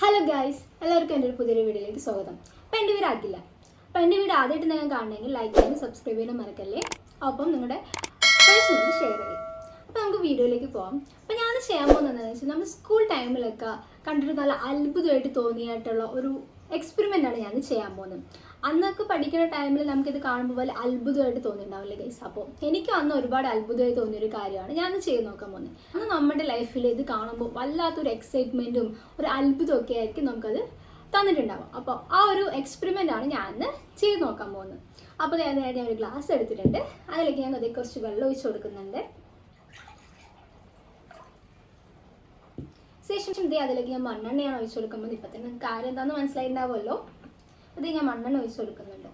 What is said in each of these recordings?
Hello guys എല്ലാവർക്കും എന്റെ ഒരു പുതിയൊരു വീഡിയോയിലേക്ക് സ്വാഗതം. അപ്പോൾ എന്റെ വീട് ആക്കില്ല അപ്പോൾ എന്റെ വീട് ആദ്യമായിട്ട് നിങ്ങൾ കാണണമെങ്കിൽ ലൈക്ക് ചെയ്യാനും സബ്സ്ക്രൈബ് ചെയ്യാനും മറക്കല്ലേ? ഒപ്പം നിങ്ങളുടെ ഫ്രണ്ട്സിനോട് ഷെയർ ചെയ്യും. അപ്പോൾ നമുക്ക് വീഡിയോയിലേക്ക് പോകാം അപ്പോൾ ചെയ്യാൻ പോകുന്നതെന്ന് വെച്ചാൽ നമ്മൾ സ്കൂൾ ടൈമിലൊക്കെ കണ്ടിട്ട് നല്ല അത്ഭുതമായിട്ട് തോന്നിയിട്ടുള്ള ഒരു എക്സ്പെരിമെന്റ് ആണ് ഞാൻ ചെയ്യാൻ പോകുന്നത്. അന്നൊക്കെ പഠിക്കുന്ന ടൈമിൽ നമുക്കിത് കാണുമ്പോൾ വലിയ അത്ഭുതമായിട്ട് തോന്നിയിട്ടുണ്ടാവില്ലേ ഗൈസ് അപ്പോൾ എനിക്കും അന്ന് ഒരുപാട് അത്ഭുതമായി തോന്നിയൊരു കാര്യമാണ് ഞാൻ ചെയ്ത് നോക്കാൻ പോകുന്നത്. അന്ന് നമ്മുടെ ലൈഫിൽ ഇത് കാണുമ്പോൾ വല്ലാത്തൊരു എക്സൈറ്റ്മെന്റും ഒരു അത്ഭുതമൊക്കെ ആയിരിക്കും നമുക്കത് തന്നിട്ടുണ്ടാവും അപ്പോൾ ആ ഒരു എക്സ്പെരിമെന്റ് ആണ് ഞാൻ ഇന്ന് ചെയ്ത് നോക്കാൻ പോകുന്നത്. അപ്പോൾ ഞാൻ നേരെ ഒരു ഗ്ലാസ് എടുത്തിട്ടുണ്ട്. അതിലേക്ക് ഞാൻ അതേ കുറച്ച് വെള്ളം ഒഴിച്ച് കൊടുക്കുന്നുണ്ട്. ശേഷം ഇതേ അതിലേക്ക് ഞാൻ മണ്ണെണ്ണയാണ് ഒഴിച്ചു കൊടുക്കുമ്പോൾ ഇപ്പം തന്നെ കാര്യം എന്താണെന്ന് മനസ്സിലായിട്ടുണ്ടാവുമല്ലോ? അത് ഞാൻ മണ്ണെണ്ണ ഒഴിച്ചു കൊടുക്കുന്നുണ്ട്.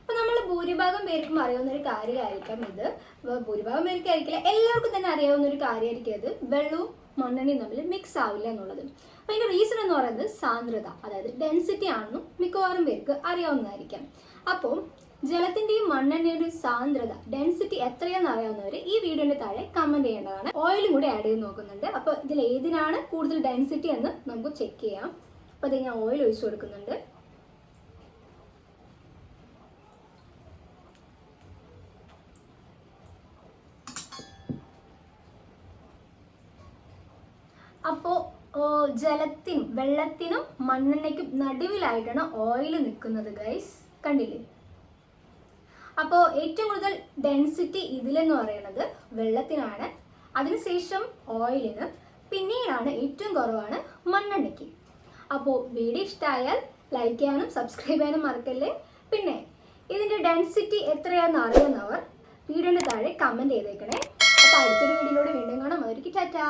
അപ്പൊ നമ്മൾ ഭൂരിഭാഗം പേർക്കും അറിയാവുന്ന ഒരു കാര്യമായിരിക്കാം ഇത്. ഭൂരിഭാഗം പേർക്കായിരിക്കില്ല എല്ലാവർക്കും തന്നെ അറിയാവുന്ന ഒരു കാര്യമായിരിക്കും അത് വെള്ളവും മണ്ണെണ്ണയും തമ്മിൽ മിക്സ് ആവില്ല എന്നുള്ളത്. അപ്പൊ അതിന്റെ റീസൺ എന്ന് പറയുന്നത് സാന്ദ്രത അതായത് ഡെൻസിറ്റി ആണെന്നും മിക്കവാറും പേർക്ക് അറിയാവുന്നതായിരിക്കാം. അപ്പോൾ ജലത്തിന്റെയും മണ്ണെണ്ണയുടെയും സാന്ദ്രത ഡെൻസിറ്റി എത്രയാണെന്ന് അറിയാവുന്നവർ ഈ വീഡിയോന്റെ താഴെ കമന്റ് ചെയ്യേണ്ടതാണ്. ഓയിലും കൂടി ആഡ് ചെയ്ത് നോക്കുന്നുണ്ട്. അപ്പോൾ ഇതിൽ ഏതിനാണ് കൂടുതൽ ഡെൻസിറ്റി എന്ന് നമുക്ക് ചെക്ക് ചെയ്യാം. അപ്പോൾ അത് ഞാൻ ഓയിൽ ഒഴിച്ചു കൊടുക്കുന്നുണ്ട്. അപ്പോൾ ജലത്തിനും വെള്ളത്തിനും മണ്ണെണ്ണയ്ക്കും നടുവിലായിട്ടാണ് ഓയിൽ നിൽക്കുന്നത് ഗൈസ് കണ്ടില്ലേ? അപ്പോൾ ഏറ്റവും കൂടുതൽ ഡെൻസിറ്റി ഇതിലെന്ന് പറയുന്നത് വെള്ളത്തിനാണ്. അതിനുശേഷം ഓയിലിന് പിന്നീടാണ് ഏറ്റവും കുറവാണ് മണ്ണെണ്ണയ്ക്ക്. അപ്പോൾ വീഡിയോ ഇഷ്ടമായാൽ ലൈക്ക് ചെയ്യാനും സബ്സ്ക്രൈബ് ചെയ്യാനും മറക്കല്ലേ? പിന്നെ ഇതിന്റെ ഡെൻസിറ്റി എത്രയാണെന്ന് അറിയുന്നവർ വീഡിയോയുടെ താഴെ കമന്റ് ചെയ്തേക്കണേ. അപ്പോൾ അടുത്തൊരു വീഡിയോയിലൂടെ വീണ്ടും കാണാം. അവർക്ക് ടാറ്റാ.